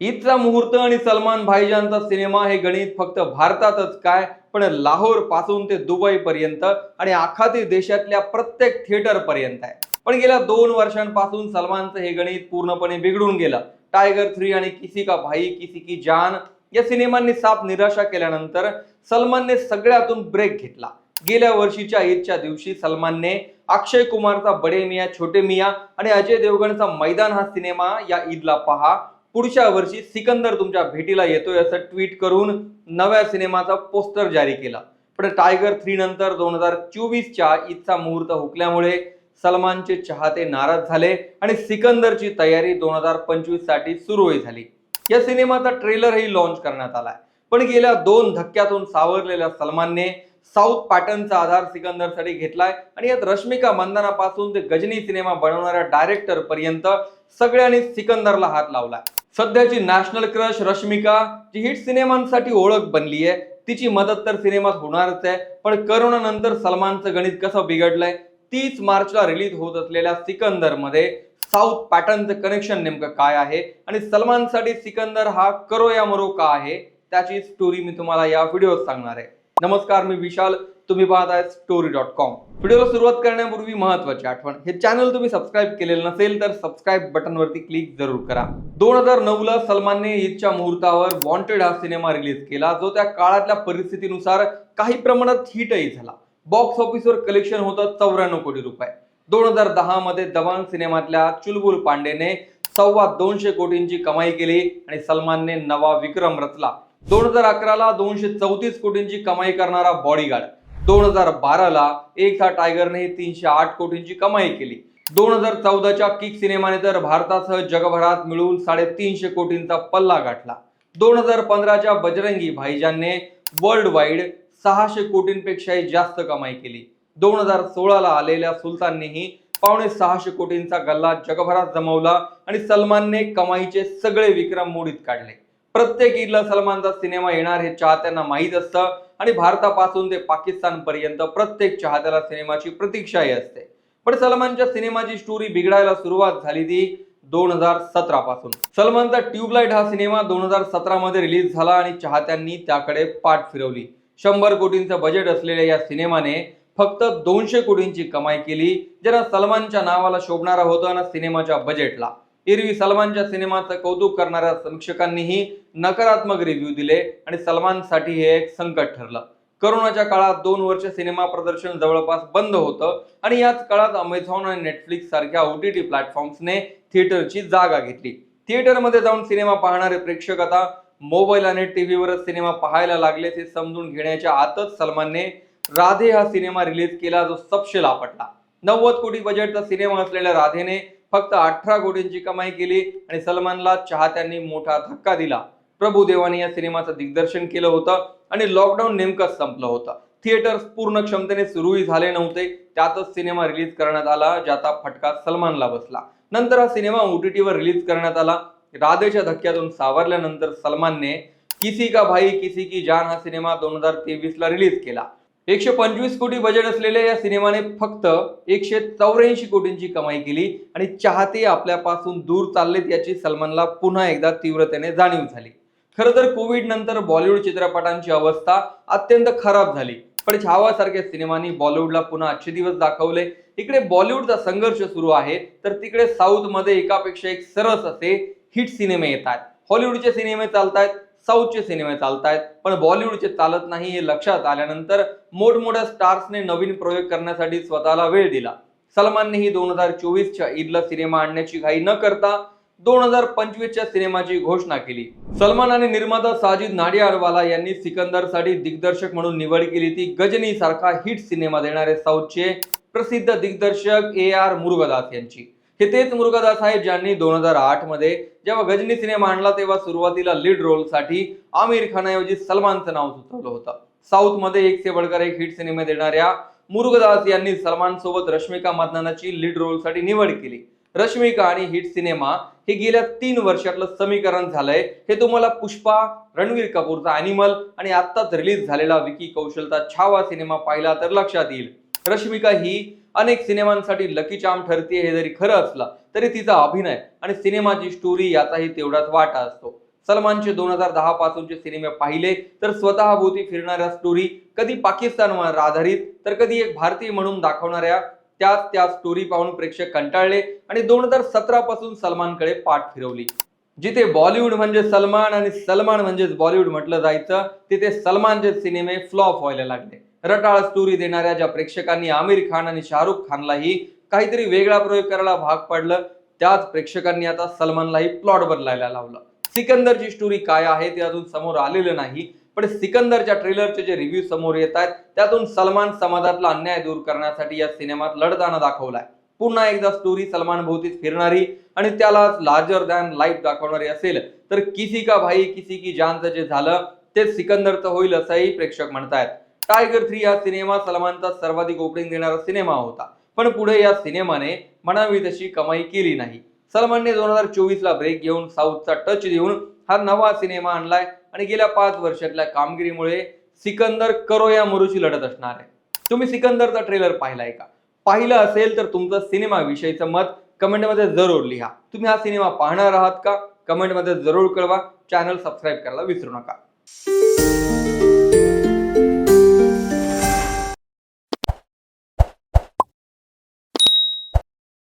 ईदचा मुहूर्त आणि सलमान भाईजानचा सिनेमा हे गणित फक्त भारतातच काय पण लाहोरपासून ते दुबई पर्यंत आणि आखाती देशातल्या प्रत्येक थिएटर पर्यंत आहे. पण गेल्या दोन वर्षांपासून सलमानचं हे गणित पूर्णपणे बिघडून गेलं. टायगर थ्री आणि किसी का भाई किसी की जान या सिनेमांनी साफ निराशा केल्यानंतर सलमानने सगळ्यातून ब्रेक घेतला. गेल्या वर्षीच्या ईदच्या दिवशी सलमानने अक्षय कुमारचा बडे मिया छोटे मिया आणि अजय देवगणचा मैदान हा सिनेमा या ईदला पहा. पुढच्या वर्षी सिकंदर तुमच्या भेटीला येतोय असं ट्विट करून नव्या सिनेमाचा पोस्टर जारी केला. पण टायगर थ्री नंतर दोन हजार चोवीसच्या ईदचा मुहूर्त हुकल्यामुळे सलमानचे चाहते नाराज झाले आणि सिकंदरची तयारी दोन हजार पंचवीससाठी सुरूही झाली. या सिनेमाचा ट्रेलरही लॉन्च करण्यात आलाय. पण गेल्या दोन धक्क्यातून सावरलेल्या सलमानने साऊथ पॅटर्नचा आधार सिकंदरसाठी घेतलाय आणि यात रश्मिका मंदनापासून ते गजनी सिनेमा बनवणाऱ्या डायरेक्टर पर्यंत सगळ्यांनी सिकंदरला हात लावलाय. सध्याची नॅशनल क्रश रश्मिका जी हिट सिनेमांसाठी ओळख बनली आहे तिची मदत तर सिनेमात होणारच आहे पण करोना नंतर सलमानचं गणित कसं बिघडलंय तीस मार्चला रिलीज होत असलेल्या सिकंदरमध्ये साऊथ पॅटर्नचं कनेक्शन नेमकं काय आहे आणि सलमानसाठी सिकंदर हा करो या मरो का आहे त्याची स्टोरी मी तुम्हाला या व्हिडिओत सांगणार आहे. नमस्कार मी विशाल. तुम्ही पाहत आहे स्टोरी डॉट कॉम व्हिडिओला सुरुवात करण्यापूर्वी महत्वाची आठवण. हे चॅनल तुम्ही सबस्क्राईब केलेलं नसेल तर सबस्क्राईब बटनवरती क्लिक जरूर करा. दोन हजार नऊ ला सलमानने ईदच्या मुहूर्तावर वॉन्टेड हा सिनेमा रिलीज केला जो त्या काळातल्या परिस्थितीनुसार काही प्रमाणात हिटही झाला. बॉक्स ऑफिसवर कलेक्शन होतं चौऱ्याण्णव कोटी रुपये. दोन हजार दहा मध्ये दबांग सिनेमातल्या चुलबुल पांडेने सव्वा दोनशे कोटींची कमाई केली आणि सलमानने नवा विक्रम रचला. दोन हजार अकराला दोनशे चौतीस कोटींची कमाई करणारा बॉडीगार्ड दोन हजार बाराला एक सा टायगरने तीनशे आठ कोटींची कमाई केली. दोन हजार चौदाच्या किक सिनेमाने तर भारतासह जगभरात मिळून साडेतीनशे कोटींचा पल्ला गाठला. दोन हजार पंधराच्या बजरंगी भाईजानने वर्ल्ड वाईड सहाशे कोटींपेक्षाही जास्त कमाई केली. दोन हजार सोळाला आलेल्या सुलताननेही पावणे सहाशे कोटींचा गल्ला जगभरात जमवला आणि सलमानने कमाईचे सगळे विक्रम मोडीत काढले. प्रत्येक ईदला सलमानचा सिनेमा येणार हे चाहत्यांना माहीत असतं. आणि भारतापासून ते पाकिस्तान पर्यंत प्रत्येक चाहत्याला सिनेमाची प्रतीक्षाही असते. पण सलमानच्या सिनेमाची स्टोरी बिघडायला सुरुवात झाली ती दोन हजार सतरा पासून. सलमानचा ट्यूबलाईट हा सिनेमा दोन हजार सतरा मध्ये रिलीज झाला आणि चाहत्यांनी त्याकडे पाठ फिरवली. शंभर कोटींचं बजेट असलेल्या या सिनेमाने फक्त दोनशे कोटींची कमाई केली ज्यांना सलमानच्या नावाला शोभणारा होता ना सिनेमाच्या बजेटला एरवी सलमानच्या सिनेमाचं कौतुक करणाऱ्या समीक्षकांनीही नकारात्मक रिव्ह्यू दिले आणि सलमानसाठी हे एक संकट ठरलं. करोनाच्या काळात दोन वर्ष सिनेमा प्रदर्शन जवळपास बंद होतं आणि याच काळात अमेझॉन आणि नेटफ्लिक्स सारख्या ओ टी टी प्लॅटफॉर्म्सने थिएटरची जागा घेतली. थिएटरमध्ये जाऊन सिनेमा पाहणारे प्रेक्षक आता मोबाईल आणि टीव्हीवरच सिनेमा पाहायला लागले ते समजून घेण्याच्या आतच सलमानने राधे हा सिनेमा रिलीज केला जो सपशेल आपटला. नव्वद कोटी बजेटचा सिनेमा असलेल्या राधेने फक्त अठरा कोटींची कमाई केली आणि सलमानला चाहत्यांनी मोठा धक्का दिला. प्रभुदेवाने या सिनेमाचं दिग्दर्शन केलं होतं आणि लॉकडाऊन नेमकंच संपलं होतं. थिएटर्स पूर्ण क्षमतेने सुरूही झाले नव्हते. त्यातच सिनेमा रिलीज करण्यात आला ज्याचा फटका सलमानला बसला. नंतर हा सिनेमा ओटीटीवर रिलीज करण्यात आला. राधेच्या धक्क्यातून सावरल्यानंतर सलमानने किसी का भाई किसी की जान हा सिनेमा दोन हजार तेवीस ला रिलीज केला. एकशे पंचवीस कोटी बजेट असलेल्या या सिनेमाने फक्त एकशे चौऱ्याऐंशी कोटींची कमाई केली आणि चाहते आपल्यापासून दूर चाललेत याची सलमानला पुन्हा एकदा तीव्रतेने जाणीव झाली. खरं तर कोविड नंतर बॉलिवूड चित्रपटांची अवस्था अत्यंत खराब झाली. पण छावासारख्या सिनेमांनी बॉलिवूडला पुन्हा अच्छे दिवस दाखवले. इकडे बॉलिवूडचा संघर्ष सुरू आहे तर तिकडे साऊथमध्ये एकापेक्षा एक सरस असे हिट सिनेमे येत आहेत. हॉलिवूडचे सिनेमे चालतायत साऊथचे सिनेमे चालतायत पण बॉलिवूडचे चालत नाही हे लक्षात आल्यानंतर मोठमोठ्या स्टार्सने नवीन प्रयोग करण्यासाठी स्वतःला वेळ दिला. सलमाननेही दोन हजार चोवीसच्या ईदला सिनेमा आणण्याची घाई न करता दोन हजार पंचवीसच्या सिनेमाची घोषणा केली. सलमान आणि निर्माता साजिद नाडियाडवाला यांनी सिकंदरसाठी दिग्दर्शक म्हणून निवड केली ती गजनी सारखा हिट सिनेमा देणारे साऊथचे प्रसिद्ध दिग्दर्शक ए आर मुरुगदास यांची. हे तेच मुरुगदास आहेत ज्यांनी दोन हजार आठमध्ये जेव्हा गजनी सिनेमा आणला तेव्हा सुरुवातीला लीड रोलसाठी आमिर खानाऐवजी सलमानचं नाव सुचवलं होतं. साऊथमध्ये एक से एक हिट सिनेमे देणाऱ्या मुरुगदास यांनी सलमान सोबत रश्मिका मदनाची लीड रोलसाठी निवड केली. रश्मिका आणि हिट सिनेमा हे गेल्या तीन वर्षातलं समीकरण झालंय. हे तुम्हाला पुष्पा रणवीर कपूरचा अॅनिमल आणि आत्ताच रिलीज झालेला विकी कौशलचा छावा सिनेमा पाहिला तर लक्षात येईल. रश्मिका ही अनेक सिनेमांसाठी लकी चाम ठरते हे जरी खरं असलं तरी तिचा अभिनय आणि सिनेमाची स्टोरी याचाही तेवढाच वाटा असतो. सलमानचे दोन हजार दहा पासूनचे सिनेमे पाहिले तर स्वतःभोवती फिरणाऱ्या स्टोरी कधी पाकिस्तानवर आधारित तर कधी एक भारतीय म्हणून दाखवणाऱ्या त्याच त्या स्टोरी पाहून प्रेक्षक कंटाळले आणि दोन हजार सतरा पासून सलमानकडे पाठ फिरवली. जिथे बॉलिवूड म्हणजे सलमान आणि सलमान म्हणजेच बॉलिवूड म्हटलं जायचं तिथे सलमानचे सिनेमे फ्लॉप व्हायला लागले. रटाळ स्टोरी देणाऱ्या ज्या प्रेक्षकांनी आमिर खान आणि शाहरुख खानलाही काहीतरी वेगळा प्रयोग करायला भाग पडलं त्याच प्रेक्षकांनी आता सलमानलाही प्लॉट बदलायला लावलं. सिकंदरची स्टोरी काय आहे ते अजून समोर आलेलं नाही पण सिकंदरच्या ट्रेलरचे जे रिव्ह्यू समोर येत आहेत त्यातून सलमान समाजातला अन्याय दूर करण्यासाठी या सिनेमात लढताना दाखवलाय. पुन्हा एकदा स्टोरी सलमान भोवतीच फिरणारी आणि त्याला लार्जर दॅन लाईफ दाखवणारी असेल तर किसी का भाई किसी की जानचं जे झालं ते सिकंदरचं होईल असंही प्रेक्षक म्हणतायत. टायगर थ्री हा सिनेमा सलमानचा सर्वाधिक ओपनिंग देणारा सिनेमा होता. पण पुढे या सिनेमाने म्हणावी तशी कमाई केली नाही. सलमानने दोन हजार चोवीस ला ब्रेक घेऊन साऊथचा टच देऊन हा नवा सिनेमा आणलाय आणि गेल्या पाच वर्षातल्या कामगिरीमुळे सिकंदर करो या मुरुची लढत असणार आहे. तुम्ही सिकंदरचा ट्रेलर पाहिलाय का? पाहिलं असेल तर तुमचं सिनेमा विषयीचं मत कमेंटमध्ये जरूर लिहा. तुम्ही हा सिनेमा पाहणार आहात का? कमेंटमध्ये जरूर कळवा. चॅनल सबस्क्राईब करायला विसरू नका.